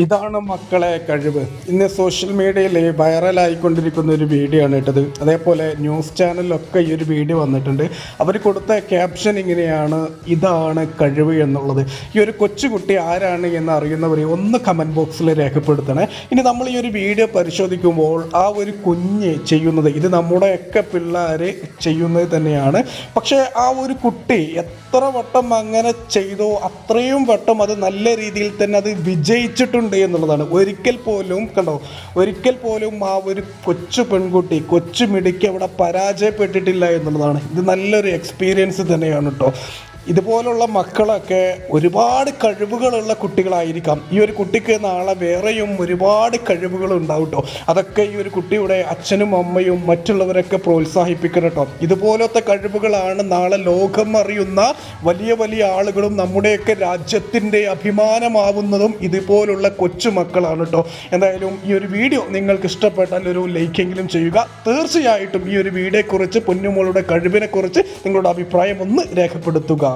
ഇതാണ് മക്കളെ കഴിവ്. ഇന്ന് സോഷ്യൽ മീഡിയയിൽ വൈറലായിക്കൊണ്ടിരിക്കുന്ന ഒരു വീഡിയോ ആണ് ഇട്ടത് അതേപോലെ ന്യൂസ് ചാനലിലൊക്കെ ഈ ഒരു വീഡിയോ വന്നിട്ടുണ്ട്. അവർ കൊടുത്ത ക്യാപ്ഷൻ ഇങ്ങനെയാണ് ഇതാണ് കഴിവ് എന്നുള്ളത്. ഈ ഒരു കൊച്ചുകുട്ടി ആരാണ് എന്ന് അറിയുന്നവർ ഒന്ന് കമന്റ് ബോക്സിൽ രേഖപ്പെടുത്തണേ. ഇനി നമ്മൾ ഈ ഒരു വീഡിയോ പരിശോധിക്കുമ്പോൾ ആ ഒരു കുഞ്ഞ് ചെയ്യുന്നത് ഇത് നമ്മുടെയൊക്കെ പിള്ളേർ ചെയ്യുന്നത് തന്നെയാണ്. പക്ഷേ ആ ഒരു കുട്ടി എത്ര വട്ടം അങ്ങനെ ചെയ്തോ അത്രയും വട്ടം അത് നല്ല രീതിയിൽ തന്നെ അത് വിജയിച്ചിട്ടുണ്ട് എന്നുള്ളതാണ്. ഒരിക്കൽ പോലും കണ്ടോ ഒരിക്കൽ പോലും ആ ഒരു കൊച്ചു പെൺകുട്ടി കൊച്ചു മിടുക്കി അവിടെ പരാജയപ്പെട്ടിട്ടില്ല എന്നുള്ളതാണ്. ഇത് നല്ലൊരു എക്സ്പീരിയൻസ് തന്നെയാണ് കേട്ടോ ഇതുപോലുള്ള മക്കളൊക്കെ ഒരുപാട് കഴിവുകളുള്ള കുട്ടികളായിരിക്കാം. ഈ ഒരു കുട്ടിക്ക് നാളെ വേറെയും ഒരുപാട് കഴിവുകൾ ഉണ്ടാവും കേട്ടോ അതൊക്കെ ഈ ഒരു കുട്ടിയുടെ അച്ഛനും അമ്മയും മറ്റുള്ളവരൊക്കെ പ്രോത്സാഹിപ്പിക്കണം കേട്ടോ ഇതുപോലത്തെ കഴിവുകളാണ് നാളെ ലോകം അറിയുന്ന വലിയ വലിയ ആളുകളും നമ്മുടെയൊക്കെ രാജ്യത്തിന്റെ അഭിമാനമാവുന്നതും ഇതുപോലുള്ള കൊച്ചു മക്കളാണ് കേട്ടോ എന്തായാലും ഈ ഒരു വീഡിയോ നിങ്ങൾക്ക് ഇഷ്ടപ്പെട്ടാൽ ഒരു ലൈക്കെങ്കിലും ചെയ്യുക. തീർച്ചയായിട്ടും ഈ ഒരു വീഡിയോയെക്കുറിച്ച് പൊന്നുമോളുടെ കഴിവിനെക്കുറിച്ച് നിങ്ങളുടെ അഭിപ്രായം ഒന്ന് രേഖപ്പെടുത്തുക.